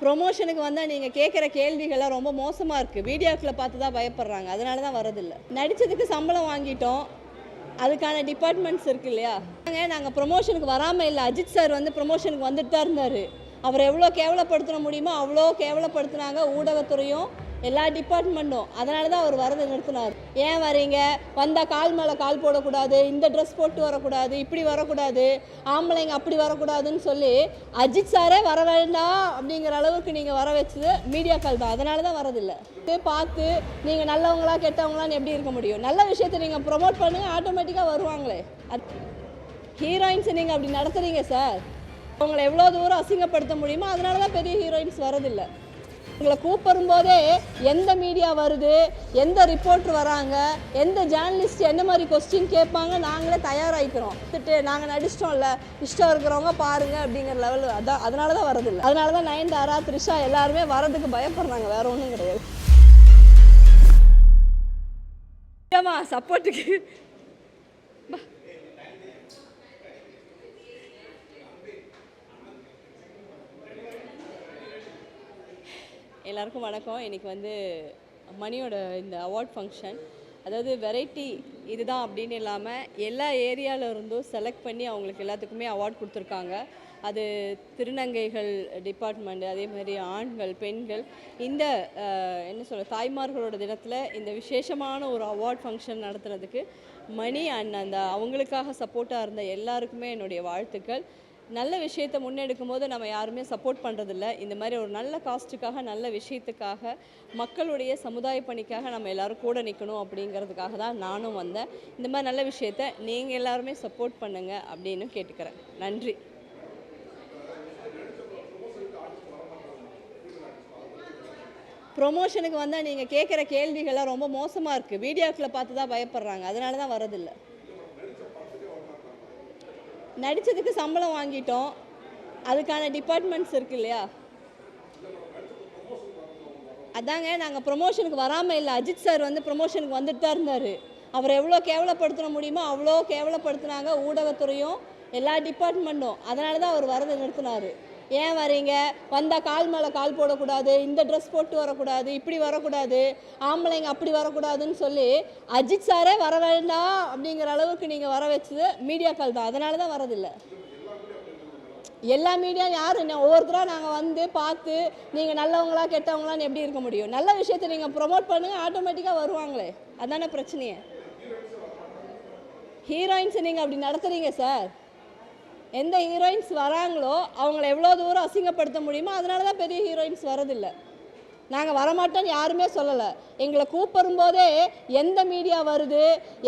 ப்ரொமோஷனுக்கு வந்தால் நீங்கள் கேட்குற கேள்விகள்லாம் ரொம்ப மோசமாக இருக்குது வீடியோக்கில் பார்த்து தான் பயப்படுறாங்க. அதனால தான் வரதில்லை நடித்ததுக்கு சம்பளம் வாங்கிட்டோம். அதுக்கான டிபார்ட்மெண்ட்ஸ் இருக்கு இல்லையா? நாங்கள் ப்ரொமோஷனுக்கு வராமல் இல்லை. அஜித் சார் வந்து ப்ரொமோஷனுக்கு வந்துட்டு தான் இருந்தார். அவர் எவ்வளோ கேவலப்படுத்த முடியுமோ அவ்வளோ கேவலப்படுத்துனாங்க ஊடகத்துறையும். எல்லா டிபார்ட்மெண்ட்டும் அதனால தான் அவர் வரதை நிறுத்தினார். ஏன் வரீங்க? வந்தால் கால் மேலே கால் போடக்கூடாது. இந்த ட்ரெஸ் போட்டு வரக்கூடாது. இப்படி வரக்கூடாது. ஆம்பளைங்க அப்படி வரக்கூடாதுன்னு சொல்லி அஜித் சாரே வர வேண்டாம் அப்படிங்கிற அளவுக்கு நீங்கள் வர வச்சது மீடியாக்கள் தான். அதனால தான் வரதில்லை. இது பார்த்து நீங்கள் நல்லவங்களா கெட்டவங்களான்னு எப்படி இருக்க முடியும்? நல்ல விஷயத்தை நீங்கள் ப்ரொமோட் பண்ணுங்கள் ஆட்டோமேட்டிக்காக வருவாங்களே. ஹீரோயின்ஸை நீங்கள் அப்படி நடத்துகிறீங்க சார் அவங்களை எவ்வளோ தூரம் அசிங்கப்படுத்த முடியுமோ அதனால தான் பெரிய ஹீரோயின்ஸ் வரதில்லை. எங்களை கூப்பிடும் போதே எந்த மீடியா வருது எந்த ரிப்போர்ட்டர் வராங்க எந்த ஜேர்னலிஸ்ட் என்ன மாதிரி கொஸ்டின் கேட்பாங்க நாங்களே தயாராகிக்கிறோம் திட்டு நாங்கள் நடிச்சிட்டோம்ல இஷ்டம் இருக்கிறவங்க பாருங்க அப்படிங்கிற லெவல் அதான் அதனால தான் வரதில்லை அதனால தான் நயன்தாரா த்ரிஷா எல்லாருமே வரதுக்கு பயப்படுறாங்க வேற ஒன்றும் கிடையாது. ஏமா சப்போர்ட்டுக்கு எல்லாருக்கும் வணக்கம். இன்றைக்கி வந்து மணியோட இந்த அவார்ட் ஃபங்க்ஷன் அதாவது வெரைட்டி இதுதான் அப்படின்னு இல்லாமல் எல்லா ஏரியாவில் இருந்தும் செலக்ட் பண்ணி அவங்களுக்கு எல்லாத்துக்குமே அவார்ட் கொடுத்துருக்காங்க. அது திருநங்கைகள் டிபார்ட்மெண்ட் அதே மாதிரி ஆண்கள் பெண்கள். இந்த என்ன சொல்ல தாய்மார்களோட தினத்தில் இந்த விசேஷமான ஒரு அவார்ட் ஃபங்க்ஷன் நடத்துறதுக்கு மணி அண்ட் அந்த அவங்களுக்காக சப்போர்ட்டாக இருந்த எல்லாருக்குமே என்னுடைய வாழ்த்துக்கள். நல்ல விஷயத்தை முன்னெடுக்கும் போது நம்ம யாருமே சப்போர்ட் பண்ணுறதில்ல இந்த மாதிரி ஒரு நல்ல காஸ்ட்டுக்காக நல்ல விஷயத்துக்காக மக்களுடைய சமுதாய பணிக்காக நம்ம எல்லாரும் கூட நிற்கணும் அப்படிங்கிறதுக்காக தான் நானும் வந்தேன். இந்த மாதிரி நல்ல விஷயத்த நீங்கள் எல்லாருமே சப்போர்ட் பண்ணுங்கள் அப்படின்னு கேட்டுக்கிறேன். நன்றி. ப்ரொமோஷனுக்கு வந்தால் நீங்கள் கேட்குற கேள்விகள்லாம் ரொம்ப மோசமாக இருக்குது வீடியோக்களை பார்த்து தான் பயப்படுறாங்க. அதனால தான் வரதில்லை நடித்ததுக்கு சம்பளம் வாங்கிட்டோம். அதுக்கான டிபார்ட்மெண்ட்ஸ் இருக்கு இல்லையா அதாங்க நாங்கள் ப்ரொமோஷனுக்கு வராமல் இல்லை. அஜித் சார் வந்து ப்ரொமோஷனுக்கு வந்துட்டு தான் இருந்தார். அவர் எவ்வளோ கேவலப்படுத்தின முடியுமோ அவ்வளோ கேவலப்படுத்துனாங்க ஊடகத்துறையும் எல்லா டிபார்ட்மெண்ட்டும் அதனால தான் அவர் வரதை நிறுத்தினார். ஏன் வரீங்க? வந்தால் கால் மேலே கால் போடக்கூடாது இந்த ட்ரெஸ் போட்டு வரக்கூடாது இப்படி வரக்கூடாது ஆம்பளைங்க அப்படி வரக்கூடாதுன்னு சொல்லி அஜித் சாரே வர வேண்டாம் அப்படிங்கிற அளவுக்கு நீங்கள் வர வச்சது மீடியாக்கள் தான். அதனால தான் வரதில்லை. எல்லா மீடியா யார்? என்ன ஒவ்வொருத்தராக நாங்கள் வந்து பார்த்து நீங்கள் நல்லவங்களா கெட்டவங்களான்னு எப்படி இருக்க முடியும்? நல்ல விஷயத்தை நீங்கள் ப்ரொமோட் பண்ணுங்கள் ஆட்டோமேட்டிக்காக வருவாங்களே. அதான பிரச்சனையே. ஹீரோயின்ஸை நீங்கள் அப்படி நடத்துகிறீங்க சார் எந்த ஹீரோயின்ஸ் வராங்களோ அவங்கள எவ்வளோ தூரம் அசிங்கப்படுத்த முடியுமோ அதனால தான் பெரிய ஹீரோயின்ஸ் வரதில்லை நாங்கள் வரமாட்டோம்னு யாருமே சொல்லலை. எங்களை கூப்பிடும் போதே எந்த மீடியா வருது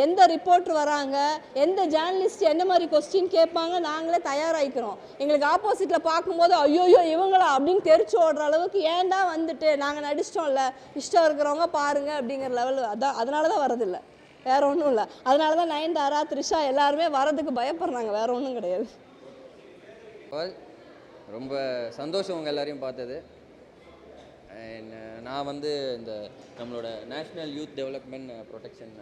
எந்த ரிப்போர்ட் வராங்க எந்த ஜேர்னலிஸ்ட் என்ன மாதிரி கொஸ்டின் கேட்பாங்க நாங்களே தயாராகிக்கிறோம் எங்களுக்கு ஆப்போசிட்டில் பார்க்கும்போது ஐயோயோ இவங்களா? அப்படின்னு தெரிச்சு ஓடுற அளவுக்கு ஏன்டா வந்துட்டு நாங்கள் நடிச்சிட்டோம்ல? இஷ்டம் இருக்கிறவங்க பாருங்க அப்படிங்கிற லெவல் அதான் அதனால தான் வரதில்லை வேற ஒன்றும் இல்லை. அதனால தான் நயன்தாரா த்ரிஷா எல்லாருமே வரதுக்கு பயப்படுறாங்க. வேற ஒன்றும் கிடையாது. ரொம்ப சந்தோஷம் உங்கள் எல்லாரையும் பார்த்தது. நான் வந்து இந்த நம்மளோட நேஷ்னல் யூத் டெவலப்மெண்ட் ப்ரொடெக்ஷன்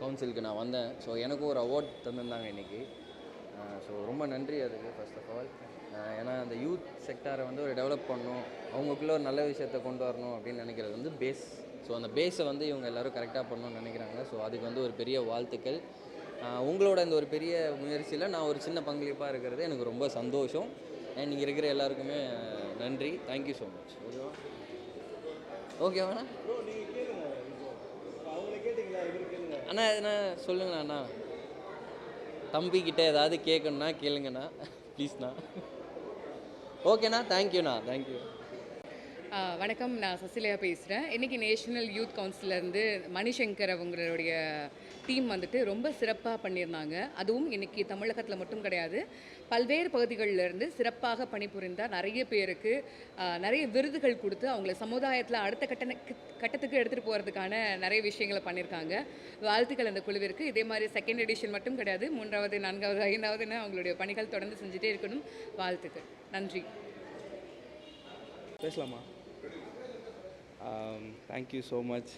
கவுன்சிலுக்கு நான் வந்தேன். ஸோ எனக்கும் ஒரு அவார்ட் தந்திருந்தாங்க இன்றைக்கி ஸோ ரொம்ப நன்றி அதுக்கு ஃபர்ஸ்ட் ஆஃப் ஆல் ஏன்னா அந்த யூத் செக்டாரை வந்து ஒரு டெவலப் பண்ணணும். அவங்களுக்குள்ளே ஒரு நல்ல விஷயத்தை கொண்டு வரணும் அப்படின்னு நினைக்கிறது வந்து பேஸ் ஸோ அந்த பேஸை வந்து இவங்க எல்லாரும் கரெக்டாக பண்ணணும்னு நினைக்கிறாங்க. ஸோ அதுக்கு வந்து ஒரு பெரிய வாழ்த்துக்கள். உங்களோட இந்த ஒரு பெரிய முயற்சியில் நான் ஒரு சின்ன பங்களிப்பாக இருக்கிறது எனக்கு ரொம்ப சந்தோஷம். அண்ட் இங்கே இருக்கிற எல்லாருக்குமே நன்றி. தேங்க்யூ ஸோ மச் ஓகேவா ஓகேவாண்ணா அண்ணா. எதுனா சொல்லுங்கண்ணா அண்ணா. தம்பிக்கிட்ட ஏதாவது கேட்கணுன்னா கேளுங்கண்ணா. ப்ளீஸ்ண்ணா ஓகேண்ணா தேங்க்யூண்ணா தேங்க்யூ வணக்கம். நான் சசிலியா பேசுகிறேன் இன்றைக்கி நேஷனல் யூத் கவுன்சிலேருந்து மணிசங்கர் அவங்களுடைய டீம் வந்துட்டு ரொம்ப சிறப்பாக பண்ணியிருந்தாங்க. அதுவும் இன்றைக்கி தமிழகத்தில் மட்டும் கிடையாது. பல்வேறு பகுதிகளில் இருந்து சிறப்பாக பணிபுரிந்தால் நிறைய பேருக்கு நிறைய விருதுகள் கொடுத்து அவங்கள சமுதாயத்தில் அடுத்த கட்ட கட்டத்துக்கு எடுத்துகிட்டு போகிறதுக்கான நிறைய விஷயங்களை பண்ணியிருக்காங்க. வாழ்த்துக்கள் அந்த குழுவிற்கு. இதே மாதிரி செகண்ட் எடிஷன் மட்டும் கிடையாது. மூன்றாவது நான்காவது ஐந்தாவதுன்னு அவங்களுடைய பணிகள் தொடர்ந்து செஞ்சுட்டே இருக்கணும். வாழ்த்துக்கள். நன்றி. பேசலாமா? Thank you so much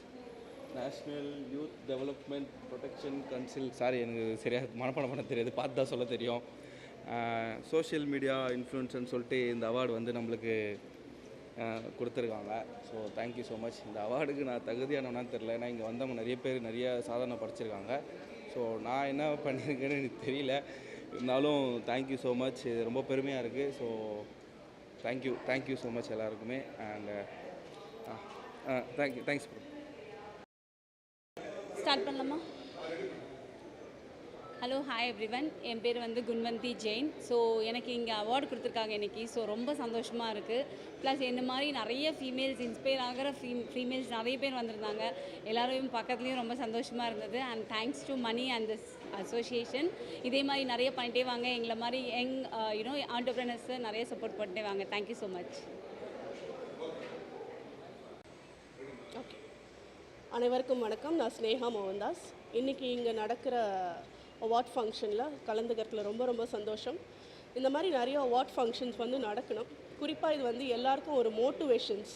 national youth development protection council sorry எனக்கு சரியாக மனப்பாடம் பண்ண தெரியாது. பார்த்து தான் சொல்ல தெரியும். சோஷியல் மீடியா இன்ஃப்ளூயன்ஸ்னு சொல்லிட்டு இந்த அவார்டு வந்து நம்மளுக்கு கொடுத்துருக்காங்க. ஸோ தேங்க்யூ ஸோ மச் இந்த அவார்டுக்கு நான் தகுதியானவனான்னு தெரில ஏன்னா இங்கே வந்தவங்க நிறைய பேர் நிறைய சாதனை படிச்சிருக்காங்க. ஸோ நான் என்ன பண்ணியிருக்கேன்னு எனக்கு தெரியல. இருந்தாலும் தேங்க்யூ ஸோ மச் இது ரொம்ப பெருமையாக இருக்குது so thank you thank you so much எல்லாருக்குமே. And thank you thanks start பண்ணலாமா? ஹலோ ஹாய் எவ்ரிவன் என் பேர் வந்து குன்வந்தி ஜெயின். ஸோ எனக்கு இங்கே அவார்டு கொடுத்துருக்காங்க இன்றைக்கி ஸோ ரொம்ப சந்தோஷமாக இருக்குது ப்ளஸ் இந்த மாதிரி நிறைய ஃபீமேல்ஸ் இன்ஸ்பயர் ஆகிற ஃபீ ஃபீமேல்ஸ் நிறைய பேர் வந்திருந்தாங்க. எல்லோரையும் பக்கத்துலேயும் ரொம்ப சந்தோஷமாக இருந்தது. And thanks to Mani and this association இதே மாதிரி நிறைய பண்ணிட்டே வாங்க. எங்களை மாதிரி யங் யூனோ ஆண்டர்பிரினர்ஸை நிறைய சப்போர்ட் பண்ணிட்டே வாங்க. தேங்க்யூ ஸோ மச் ஓகே அனைவருக்கும் வணக்கம். நான் ஸ்னேகா மோகன்தாஸ். இன்றைக்கி இங்கே நடக்கிற அவார்ட் ஃபங்க்ஷனில் கலந்துக்கிறதுல ரொம்ப ரொம்ப சந்தோஷம். இந்த மாதிரி நிறைய அவார்ட் ஃபங்க்ஷன்ஸ் வந்து நடக்கணும். குறிப்பாக இது வந்து எல்லாருக்கும் ஒரு மோட்டிவேஷன்ஸ்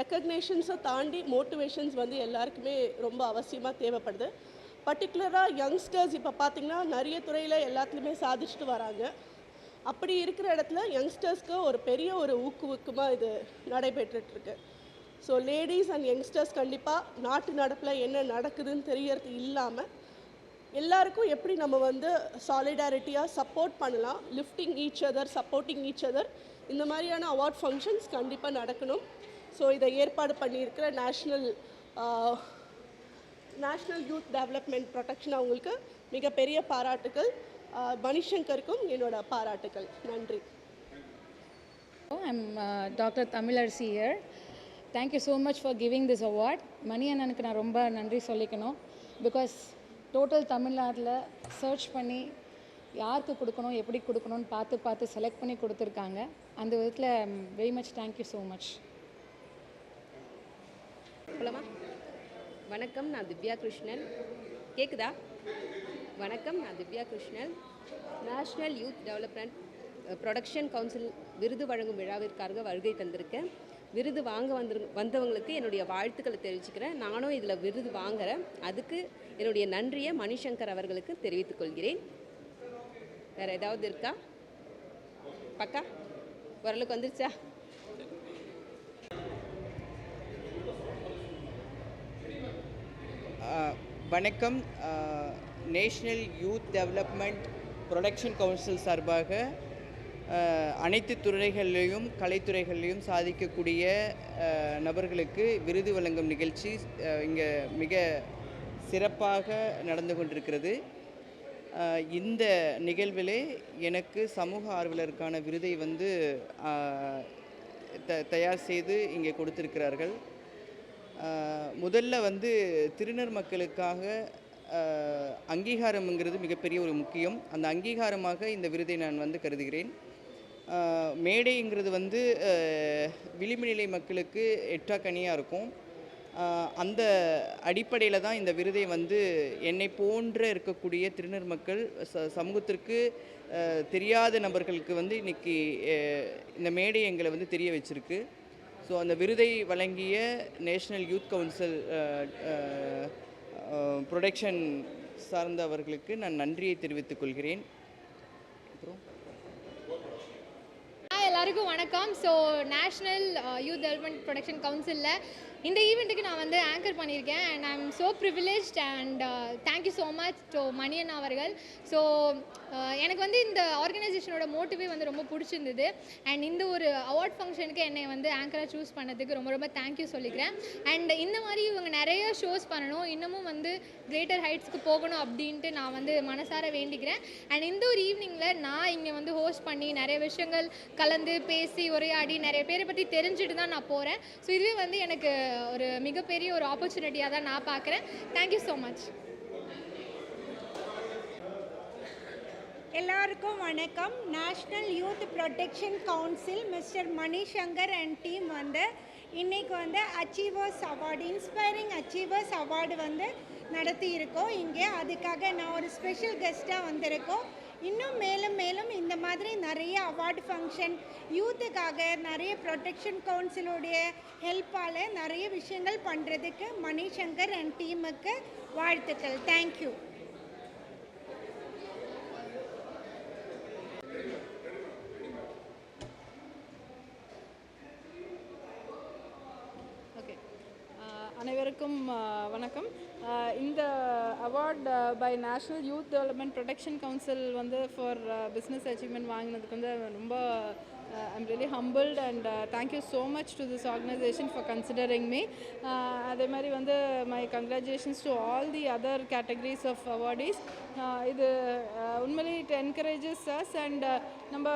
ரெக்கக்னேஷன்ஸை தாண்டி மோட்டிவேஷன்ஸ் வந்து எல்லாருக்குமே ரொம்ப அவசியமாக தேவைப்படுது. பர்டிகுலராக யங்ஸ்டர்ஸ் இப்போ பார்த்திங்கன்னா நிறைய துறையில் எல்லாத்துலேயுமே சாதிச்சுட்டு வராங்க. அப்படி இருக்கிற இடத்துல யங்ஸ்டர்ஸ்க்கு ஒரு பெரிய ஒரு ஊக்குவிக்குமாக இது நடைபெற்றுட்ருக்கு. ஸோ லேடிஸ் அண்ட் யங்ஸ்டர்ஸ் கண்டிப்பாக நாட்டு நடப்பில் என்ன நடக்குதுன்னு தெரியறது இல்லாமல் எல்லாருக்கும் எப்படி நம்ம வந்து சாலிடாரிட்டியாக சப்போர்ட் பண்ணலாம்? Lifting each other supporting each other இந்த மாதிரியான அவார்ட் ஃபங்க்ஷன்ஸ் கண்டிப்பாக நடக்கணும். ஸோ இதை ஏற்பாடு பண்ணியிருக்கிற national national youth development protection அவங்களுக்கு மிகப்பெரிய பாராட்டுக்கள். ஆஹ் மணிசங்கருக்கும் என்னோட பாராட்டுக்கள். நன்றி. I'm doctor Tamilar Tamilarsi thank you so much for giving this award Mani அண்ணனுக்கு நான் ரொம்ப நன்றி சொல்லிக்கணும். பிகாஸ் டோட்டல் தமிழ்நாட்டில் சர்ச் பண்ணி யாருக்கு கொடுக்கணும் எப்படி கொடுக்கணும்னு பார்த்து பார்த்து செலக்ட் பண்ணி கொடுத்துருக்காங்க. அந்த விதத்தில் very much thank you so much போலாமா வணக்கம் நான் திவ்யா கிருஷ்ணன். கேட்குதா வணக்கம் நான் Divya Krishnan. National youth development production council விருது வழங்கும் விழாவிற்காக வருகை தந்திருக்கேன். விருது வாங்க வந்து வந்தவங்களுக்கு என்னுடைய வாழ்த்துக்களை தெரிவிச்சுக்கிறேன். நானும் இதில் விருது வாங்குறேன். அதுக்கு என்னுடைய நன்றியை மணிசங்கர் அவர்களுக்கு தெரிவித்துக் கொள்கிறேன். வேறு ஏதாவது இருக்கா? பக்கா? ஓரளவுக்கு வந்துருச்சா? வணக்கம். National youth development production council சார்பாக அனைத்து துறைகளிலையும் கலைத்துறைகளிலையும் சாதிக்கக்கூடிய நபர்களுக்கு விருது வழங்கும் நிகழ்ச்சி இங்கே மிக சிறப்பாக நடந்து கொண்டிருக்கிறது. இந்த நிகழ்விலே எனக்கு சமூக ஆர்வலருக்கான விருதை வந்து த தயார் செய்து இங்கே கொடுத்திருக்கிறார்கள். முதல்ல வந்து திருநர் மக்களுக்காக அங்கீகாரம்ங்கிறது மிகப்பெரிய ஒரு முக்கியம். அந்த அங்கீகாரமாக இந்த விருதை நான் வந்து கருதுகிறேன். மேடைங்கிறது வந்து ஆஹ் விளிம்பு நிலை மக்களுக்கு எட்டாக்கனியாக இருக்கும். அந்த அடிப்படையில் தான் இந்த விருதை வந்து என்னை போன்ற இருக்கக்கூடிய திருநர் மக்கள் ச சமூகத்திற்கு தெரியாத நபர்களுக்கு வந்து இன்னைக்கு இந்த மேடை எங்களை வந்து தெரிய வச்சுருக்கு. ஸோ அந்த விருதை வழங்கிய நேஷ்னல் யூத் கவுன்சில் ப்ரொடெக்ஷன் சார்ந்தவர்களுக்கு நான் நன்றியை தெரிவித்துக் கொள்கிறேன் அப்புறம் ஹாய் எல்லாருக்கும் வணக்கம். So national youth development production கவுன்சிலில் இந்த ஈவெண்ட்டுக்கு நான் வந்து ஆங்கர் பண்ணியிருக்கேன். And I am so privilege and thank you so much to Maniyan அவர்கள். ஸோ uh, எனக்கு வந்து இந்த ஆர்கனைசேஷனோட மோட்டிவே வந்து ரொம்ப பிடிச்சிருந்தது. அண்ட் இந்த ஒரு அவார்ட் ஃபங்க்ஷனுக்கு என்னை வந்து ஆங்கராக சூஸ் பண்ணதுக்கு ரொம்ப ரொம்ப தேங்க்யூ சொல்லிக்கிறேன். அண்ட் இந்த மாதிரி இவங்க நிறைய ஷோஸ் பண்ணணும். இன்னமும் வந்து கிரேட்டர் ஹைட்ஸ்க்கு போகணும் அப்படின்ட்டு நான் வந்து மனசார வேண்டிக்கிறேன். அண்ட் இந்த ஒரு ஈவினிங்கில் நான் இங்கே வந்து ஹோஸ்ட் பண்ணி நிறைய விஷயங்கள் கலந்து பேசி உரையாடி நிறைய பேரை பற்றி தெரிஞ்சுட்டு தான் நான் போகிறேன் ஸோ இதுவே வந்து எனக்கு ஒரு மிகப்பெரிய ஒரு ஆப்பர்ச்சுனிட்டியாக தான் நான் பார்க்குறேன். தேங்க்யூ ஸோ மச் எல்லாருக்கும் வணக்கம். National youth protection council mister Manishankar and team வந்து இன்னைக்கு வந்து achievers award inspiring achievers award வந்து நடத்தியிருக்கோம். இங்கே அதுக்காக நான் ஒரு ஸ்பெஷல் கெஸ்ட்டாக வந்திருக்கோம். இன்னும் மேலும் மேலும் இந்த மாதிரி நிறைய அவார்டு ஃபங்க்ஷன் யூத்துக்காக நிறைய ப்ரொடெக்ஷன் கவுன்சிலுடைய ஹெல்ப்பால் நிறைய விஷயங்கள் பண்ணுறதுக்கு மணிசங்கர் அண்ட் டீமுக்கு வாழ்த்துக்கள். தேங்க்யூ அனைவருக்கும் வணக்கம். இந்த award by national youth development protection council வந்து ஃபார் பிஸ்னஸ் அச்சீவ்மெண்ட் வாங்கினதுக்கு வந்து ரொம்ப I'm really humbled and thank you so much to this organisation for considering me அதே மாதிரி வந்து my congratulations to all the other categories of awardees இது உண்மையிலே it encourages us and நம்ம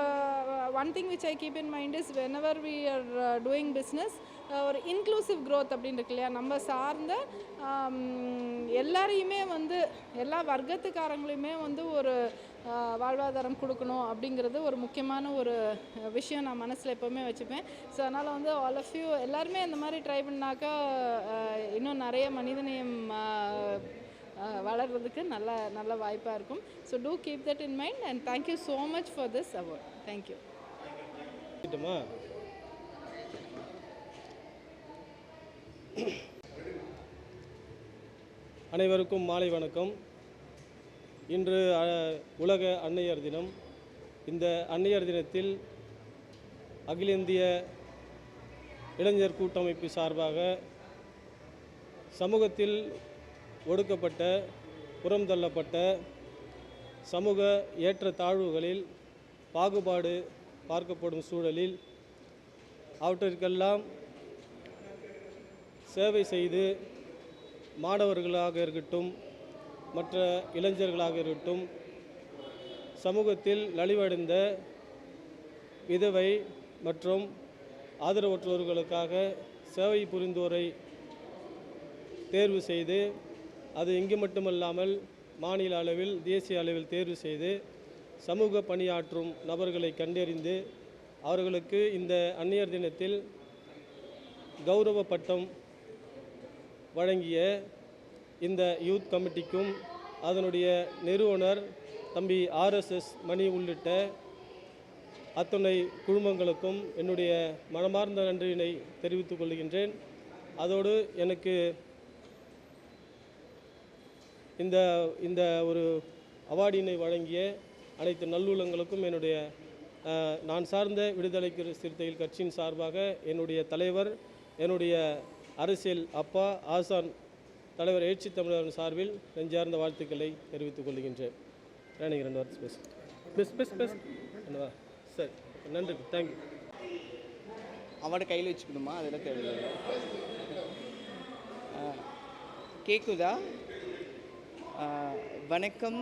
one thing which I keep in mind is whenever we are doing business ஒரு inclusive growth அப்படின்னு இருக்கு இல்லையா? நம்ம சார்ந்த எல்லாரையுமே வந்து எல்லா வர்க்கத்துக்காரங்களையுமே வந்து ஒரு வாழ்வாதாரம் கொடுக்கணும் அப்படிங்கிறது ஒரு முக்கியமான ஒரு விஷயம் நான் மனசில் எப்போவுமே வச்சுப்பேன். ஸோ அதனால் வந்து ஆல் ஆஃப் யூ எல்லாருமே இந்த மாதிரி ட்ரை பண்ணாக்கா இன்னும் நிறைய மனிதநேயம் வளர்கிறதுக்கு நல்ல நல்ல வாய்ப்பாக இருக்கும். So to keep that in mind and thank you so much for this award thank you அனைவருக்கும் மாலை வணக்கம். இன்று உலக அன்னையர் தினம். இந்த அன்னையர் தினத்தில் அகில இந்திய இளைஞர் கூட்டமைப்பு சார்பாக சமூகத்தில் ஒடுக்கப்பட்ட புறம் தள்ளப்பட்ட சமூக ஏற்றத்தாழ்வுகளில் பாகுபாடு பார்க்கப்படும் சூழலில் அவற்றிற்கெல்லாம் சேவை செய்து மாணவர்களாக இருக்கட்டும் மற்ற இளைஞர்களாக இருக்கட்டும் சமூகத்தில் நலிவடைந்த விதவை மற்றும் ஆதரவற்றோர்களுக்காக சேவை புரிந்தோரை தேர்வு செய்து அது இங்கு மட்டுமல்லாமல் மாநில அளவில் தேசிய அளவில் தேர்வு செய்து சமூக பணியாற்றும் நபர்களை கண்டறிந்து அவர்களுக்கு இந்த அந்நியர் தினத்தில் கௌரவ பட்டம் வழங்கிய இந்த யூத் கமிட்டிக்கும் அதனுடைய நிறுவனர் தம்பி ஆர்எஸ்எஸ் மணி உள்ளிட்ட அத்துணை குழுமங்களுக்கும் என்னுடைய மனமார்ந்த நன்றியினை தெரிவித்துக் கொள்கின்றேன். அதோடு எனக்கு இந்த இந்த ஒரு அவார்டினை வழங்கிய அனைத்து நல்லுள்ளங்களுக்கும் என்னுடைய நான் சார்ந்த விடுதலை சிறுத்தைகள் கட்சியின் சார்பாக என்னுடைய தலைவர் என்னுடைய அரசியல் அப்பா ஆசான் தலைவர் எழுச்சி தமிழர் சார்பில் நெஞ்சார்ந்த வாழ்த்துக்களை தெரிவித்துக் கொள்கின்றேன். ரெண்டு வார்த்தை பேச. பெஸ் பெஸ் பெஸ் என்னவா சரி நன்றி தேங்க்யூ அவட கையில் வச்சுக்கணுமா? அதெல்லாம் தேவையில்லை. ஆ, கேக்குதா? வணக்கம்.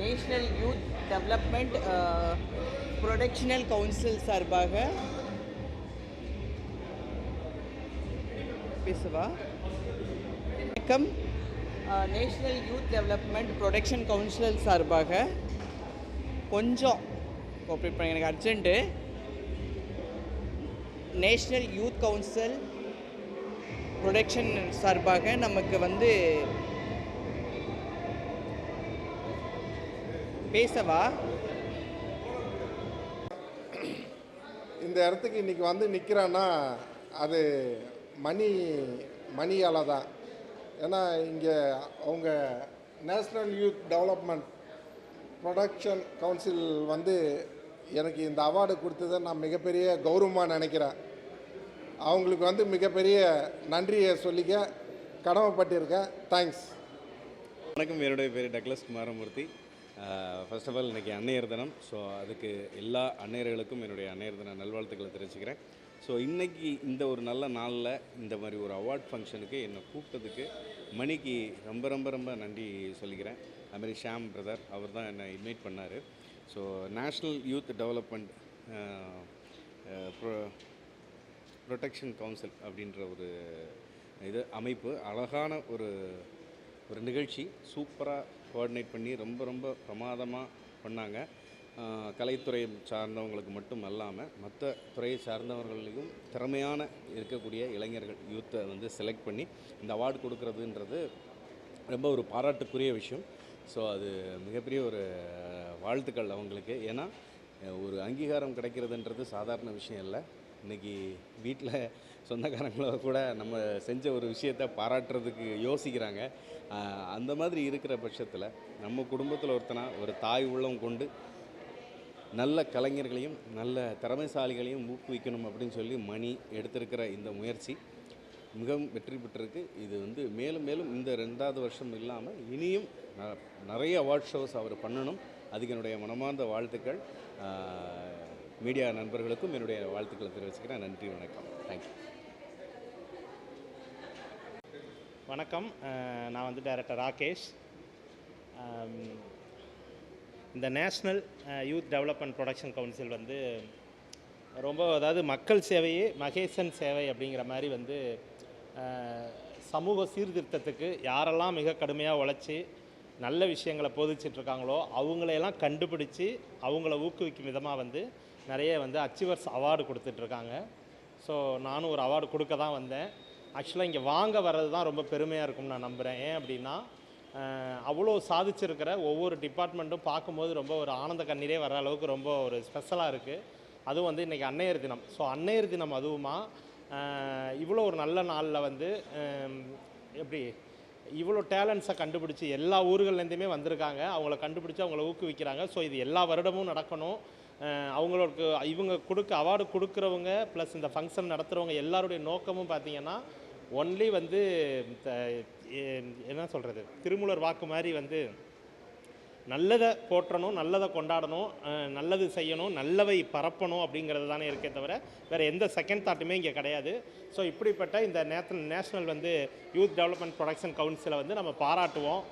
National youth development protectional council சார்பாக பேசவா. வணக்கம். National youth development protection councillor சார்பாக கொஞ்சம் கோஆப்ரேட் பண்ண எனக்கு urgent national youth council protection சார்பாக நமக்கு வந்து பேசவா? இந்த இடத்துக்கு இன்றைக்கி வந்து நிற்கிறான்னா அது மணி மணியால் தான் ஏன்னா இங்கே அவங்க national youth development production council வந்து எனக்கு இந்த அவார்டு கொடுத்ததை நான் மிகப்பெரிய கௌரவமாக நினைக்கிறேன். அவங்களுக்கு வந்து மிகப்பெரிய நன்றியை சொல்லிக்க கடமைப்பட்டிருக்கேன். தேங்க்ஸ் வணக்கம் என்னுடைய பேர் Douglas Kumaramurthy. First of all இன்றைக்கி அன்னையர் தினம். ஸோ அதுக்கு எல்லா அன்னையர்களுக்கும் என்னுடைய அன்னையர் தின நல்வாழ்த்துக்களை தெரிவிச்சுக்கிறேன். ஸோ இன்றைக்கி இந்த ஒரு நல்ல நாளில் இந்த மாதிரி ஒரு அவார்ட் ஃபங்க்ஷனுக்கு என்னை கூப்பிட்டதுக்கு மணிக்கு ரொம்ப ரொம்ப ரொம்ப நன்றி சொல்லிக்கிறேன். அதுமாரி ஷாம் பிரதர் அவர் தான் என்னை இன்வைட் பண்ணார். ஸோ நேஷ்னல் யூத் டெவலப்மெண்ட் ப்ரொ ப்ரொடெக்ஷன் கவுன்சில் அப்படின்ற ஒரு இது அமைப்பு. அழகான ஒரு ஒரு நிகழ்ச்சி. சூப்பராக கோஆர்டினேட் பண்ணி ரொம்ப ரொம்ப பிரமாதமாக பண்ணாங்க. கலைத்துறை சார்ந்தவங்களுக்கு மட்டும் அல்லாமல் மற்ற துறையை சார்ந்தவர்களையும் திறமையான இருக்கக்கூடிய இளைஞர்கள் யூத்தை வந்து செலக்ட் பண்ணி இந்த அவார்டு கொடுக்கறதுன்றது ரொம்ப ஒரு பாராட்டுக்குரிய விஷயம். ஸோ அது மிகப்பெரிய ஒரு வாழ்த்துக்கள் அவங்களுக்கு. ஏன்னா ஒரு அங்கீகாரம் கிடைக்கிறதுன்றது சாதாரண விஷயம் இல்லை. இன்றைக்கி வீட்டில் சொந்தக்காரங்களோ கூட நம்ம செஞ்ச ஒரு விஷயத்தை பாராட்டுறதுக்கு யோசிக்கிறாங்க. அந்த மாதிரி இருக்கிற பட்சத்தில் நம்ம குடும்பத்தில் ஒருத்தனா ஒரு தாய் உள்ளம் கொண்டு நல்ல கலைஞர்களையும் நல்ல திறமைசாலிகளையும் ஊக்குவிக்கணும் அப்படின்னு சொல்லி மணி எடுத்திருக்கிற இந்த முயற்சி மிகவும் வெற்றி பெற்றிருக்கு. இது வந்து மேலும் மேலும் இந்த ரெண்டாவது வருஷம் இல்லாமல் இனியும் ந- நிறைய அவார்ட் ஷோஸ் அவர் பண்ணணும். அதுக்கு என்னுடைய மனமார்ந்த வாழ்த்துக்கள். மீடியா நண்பர்களுக்கும் என்னுடைய வாழ்த்துக்களை தெரிவிச்சுக்கிறேன். நன்றி வணக்கம். தேங்க்யூ வணக்கம். நான் வந்து டைரக்டர் ராகேஷ். இந்த national youth development production council வந்து ரொம்ப அதாவது மக்கள் சேவையே மகேசன் சேவை அப்படிங்கிற மாதிரி வந்து சமூக சீர்திருத்தத்துக்கு யாரெல்லாம் மிக கடுமையாக உழைச்சி நல்ல விஷயங்களை போதிச்சிட்ருக்காங்களோ அவங்களையெல்லாம் கண்டுபிடிச்சி அவங்கள ஊக்குவிக்கும் விதமாக வந்து நிறைய வந்து அச்சீவர்ஸ் அவார்டு கொடுத்துட்ருக்காங்க. ஸோ நானும் ஒரு அவார்டு கொடுக்க தான் வந்தேன். ஆக்சுவலாக இங்கே வாங்க வர்றது தான் ரொம்ப பெருமையாக இருக்கும்னு நான் நம்புகிறேன் ஏன் அப்படின்னா அவ்வளோ சாதிச்சிருக்கிற ஒவ்வொரு டிபார்ட்மெண்ட்டும் பார்க்கும்போது ரொம்ப ஒரு ஆனந்த கண்ணீரே வர அளவுக்கு ரொம்ப ஒரு ஸ்பெஷலாக இருக்குது அதுவும் வந்து இன்றைக்கி அன்னையர் தினம். ஸோ அன்னையர் தினம் அதுவுமா இவ்வளோ ஒரு நல்ல நாளில் வந்து எப்படி இவ்வளோ டேலண்ட்ஸை கண்டுபிடிச்சி எல்லா ஊர்கள்லேருந்துமே வந்திருக்காங்க. அவங்கள கண்டுபிடிச்சி அவங்கள ஊக்குவிக்கிறாங்க. ஸோ இது எல்லா வருடமும் நடக்கணும். அவங்களுக்கு இவங்க கொடுக்க அவார்டு கொடுக்குறவங்க ப்ளஸ் இந்த ஃபங்க்ஷன் நடத்துகிறவங்க எல்லாருடைய நோக்கமும் பார்த்தீங்கன்னா ஒன்லி வந்து த- என்ன சொல்கிறது திருமூலர் வாக்கு மாதிரி வந்து நல்லதை போற்றணும் நல்லதை கொண்டாடணும் நல்லது செய்யணும் நல்லவை பரப்பணும் அப்படிங்கிறது தானே இருக்கே தவிர வேறு எந்த செகண்ட் தாட்டுமே இங்கே கிடையாது. ஸோ இப்படிப்பட்ட இந்த நேஷனல் நேஷ்னல் வந்து யூத் டெவலப்மெண்ட் ப்ரொடக்ஷன் கவுன்சிலை வந்து நம்ம பாராட்டுவோம்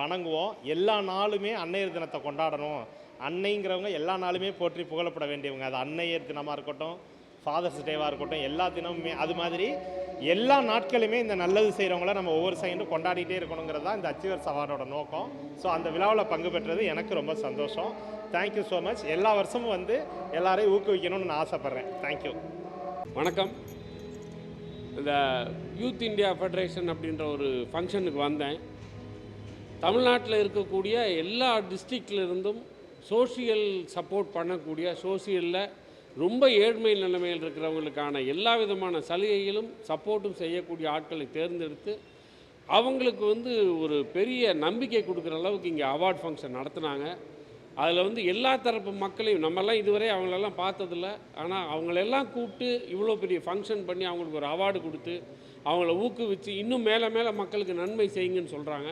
வணங்குவோம். எல்லா நாளுமே அன்னையர் தினத்தை கொண்டாடணும். அன்னைங்கிறவங்க எல்லா நாளுமே போற்றி புகழப்பட வேண்டியவங்க. அது அன்னையர் தினமாக இருக்கட்டும் ஃபாதர்ஸ் டேவாக இருக்கட்டும் எல்லா தினமுமே அது மாதிரி எல்லா நாட்களுமே இந்த நல்லது செய்கிறவங்கள நம்ம ஒவ்வொரு செகண்டும் கொண்டாடிட்டே இருக்கணுங்கிறது தான் இந்த அச்சீவர்ஸ் அவார்டோட நோக்கம். ஸோ அந்த விழாவில் பங்கு பெற்றது எனக்கு ரொம்ப சந்தோஷம். தேங்க்யூ ஸோ மச் எல்லா வருஷமும் வந்து எல்லாரையும் ஊக்குவிக்கணும்னு நான் ஆசைப்பட்றேன். தேங்க்யூ வணக்கம். இந்த யூத் இந்தியா ஃபெடரேஷன் அப்படின்ற ஒரு ஃபங்க்ஷனுக்கு வந்தேன். தமிழ்நாட்டில் இருக்கக்கூடிய எல்லா டிஸ்ட்ரிக்ட்லேருந்தும் இருந்தும் சோஷியல் சப்போர்ட் பண்ணக்கூடிய சோஷியலில் ரொம்ப ஏழ்மை நிலைமையில் இருக்கிறவங்களுக்கான எல்லா விதமான சலுகைகளும் சப்போர்ட்டும் செய்யக்கூடிய ஆட்களை தேர்ந்தெடுத்து அவங்களுக்கு வந்து ஒரு பெரிய நம்பிக்கை கொடுக்குற அளவுக்கு இங்கே அவார்ட் ஃபங்க்ஷன் நடத்துனாங்க. அதில் வந்து எல்லா தரப்பு மக்களையும் நம்மெல்லாம் இதுவரை அவங்களெல்லாம் பார்த்ததில்ல. ஆனால் அவங்களெல்லாம் கூப்பிட்டு இவ்வளோ பெரிய ஃபங்க்ஷன் பண்ணி அவங்களுக்கு ஒரு அவார்டு கொடுத்து அவங்கள ஊக்குவிச்சு இன்னும் மேலே மேலே மக்களுக்கு நன்மை செய்யுங்கன்னு சொல்கிறாங்க.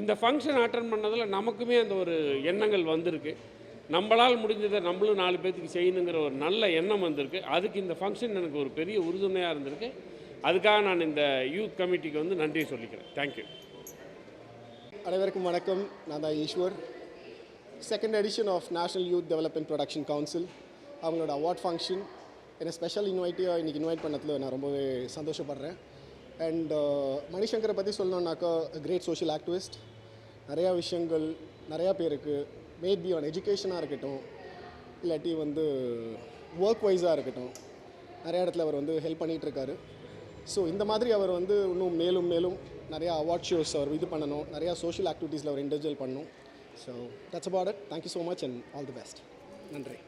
இந்த ஃபங்க்ஷன் அட்டன் பண்ணதில் நமக்குமே அந்த ஒரு எண்ணங்கள் வந்திருக்கு. நம்மளால் முடிஞ்சதை நம்மளும் நாலு பேர்த்துக்கு செய்யணுங்கிற ஒரு நல்ல எண்ணம் வந்திருக்கு. அதுக்கு இந்த ஃபங்க்ஷன் எனக்கு ஒரு பெரிய உறுதுணையாக இருந்திருக்கு. அதுக்காக நான் இந்த யூத் கமிட்டிக்கு வந்து நன்றி சொல்லிக்கிறேன். தேங்க்யூ அனைவருக்கும் வணக்கம். நான் தான் Eswar. Second edition of national youth development production council அவங்களோட அவார்ட் ஃபங்க்ஷன் என்னை ஸ்பெஷல் இன்வைட்டியாக இன்றைக்கி இன்வைட் பண்ணதில் நான் ரொம்பவே சந்தோஷப்படுறேன். அண்ட் uh, மணிசங்கரை பற்றி சொல்லணுன்னாக்கா கிரேட் சோஷியல் ஆக்டிவிஸ்ட் நிறையா விஷயங்கள் நிறையா பேருக்கு மேட் பி ஆன் எஜுகேஷனாக இருக்கட்டும் இல்லாட்டி வந்து ஒர்க் வைஸாக இருக்கட்டும் நிறைய இடத்துல அவர் வந்து ஹெல்ப் பண்ணிகிட்ருக்காரு ஸோ இந்த மாதிரி அவர் வந்து இன்னும் மேலும் மேலும் நிறையா அவார்ட் ஷோஸ் அவர் இது பண்ணணும் நிறையா சோஷியல் ஆக்டிவிட்டீஸில் அவர் இண்டிவிஜுவல் பண்ணணும் so that's about it thank you so much and all the best நன்றி.